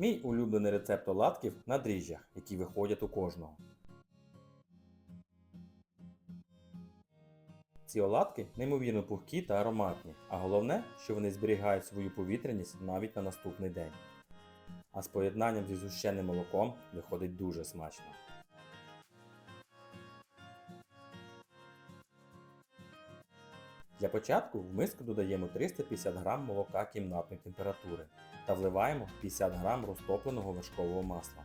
Мій улюблений рецепт оладків на дріжджах, які виходять у кожного. Ці оладки неймовірно пухкі та ароматні, а головне, що вони зберігають свою повітряність навіть на наступний день. А з поєднанням зі згущеним молоком виходить дуже смачно. Для початку в миску додаємо 350 г молока кімнатної температури та вливаємо 50 г розтопленого вершкового масла.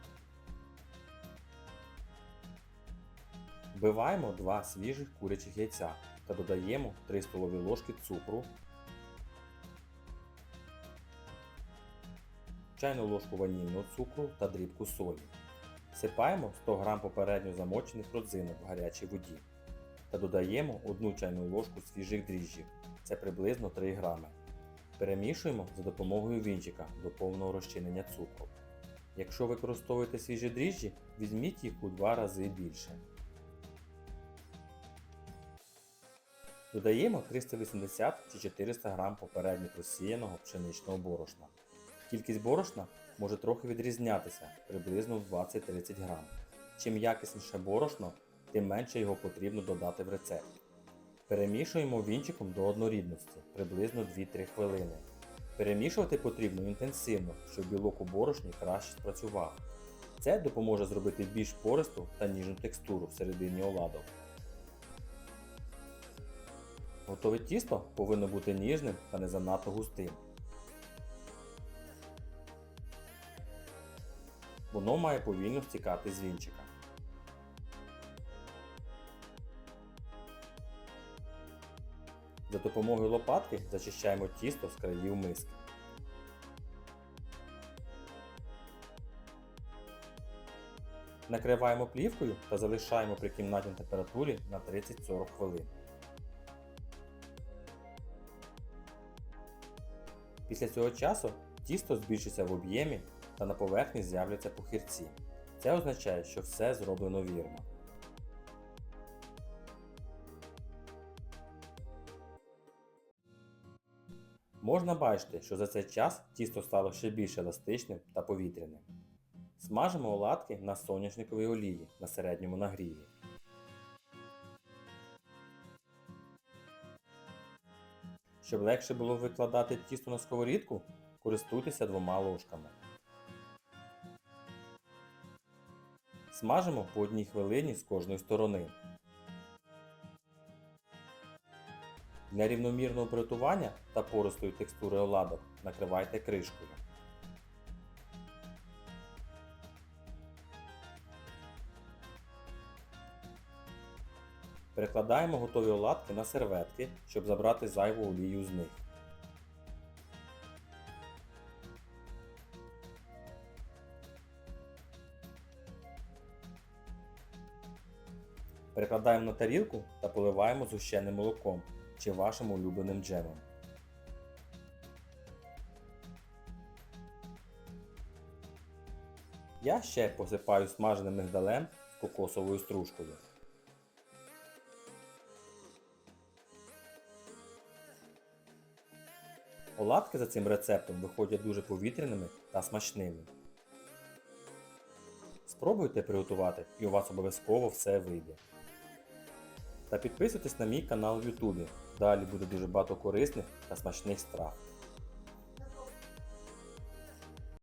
Вбиваємо 2 свіжих курячих яйця та додаємо 3 столові ложки цукру, чайну ложку ванільного цукру та дрібку солі. Всипаємо 100 г попередньо замочених родзинок в гарячій воді та додаємо 1 чайну ложку свіжих дріжджів, це приблизно 3 грами. Перемішуємо за допомогою вінчика до повного розчинення цукру. Якщо використовуєте свіжі дріжджі, візьміть їх у 2 рази більше. Додаємо 380 чи 400 г попередньо просіяного пшеничного борошна. Кількість борошна може трохи відрізнятися приблизно в 20-30 г. Чим якісніше борошно, тим менше його потрібно додати в рецепт. Перемішуємо вінчиком до однорідності приблизно 2-3 хвилини. Перемішувати потрібно інтенсивно, щоб білок у борошні краще спрацював. Це допоможе зробити більш пористу та ніжну текстуру всередині оладок. Готове тісто повинно бути ніжним та не занадто густим. Воно має повільно стікати з вінчика. За допомогою лопатки зачищаємо тісто з країв миски. Накриваємо плівкою та залишаємо при кімнатній температурі на 30-40 хвилин. Після цього часу тісто збільшиться в об'ємі та на поверхні з'являться похирці. Це означає, що все зроблено вірно. Можна бачити, що за цей час тісто стало ще більш еластичним та повітряним. Смажимо оладки на соняшниковій олії на середньому нагріві. Щоб легше було викладати тісто на сковорідку, користуйтеся двома ложками. Смажимо по одній хвилині з кожної сторони. Для рівномірного приготування та пористої текстури оладок накривайте кришкою. Перекладаємо готові оладки на серветки, щоб забрати зайву олію з них. Перекладаємо на тарілку та поливаємо згущеним молоком чи вашим улюбленим джемом. Я ще посипаю смаженим мигдалем кокосовою стружкою. Оладки за цим рецептом виходять дуже повітряними та смачними. Спробуйте приготувати і у вас обов'язково все вийде. Та підписуйтесь на мій канал в Ютубі. Далі буде дуже багато корисних та смачних страв.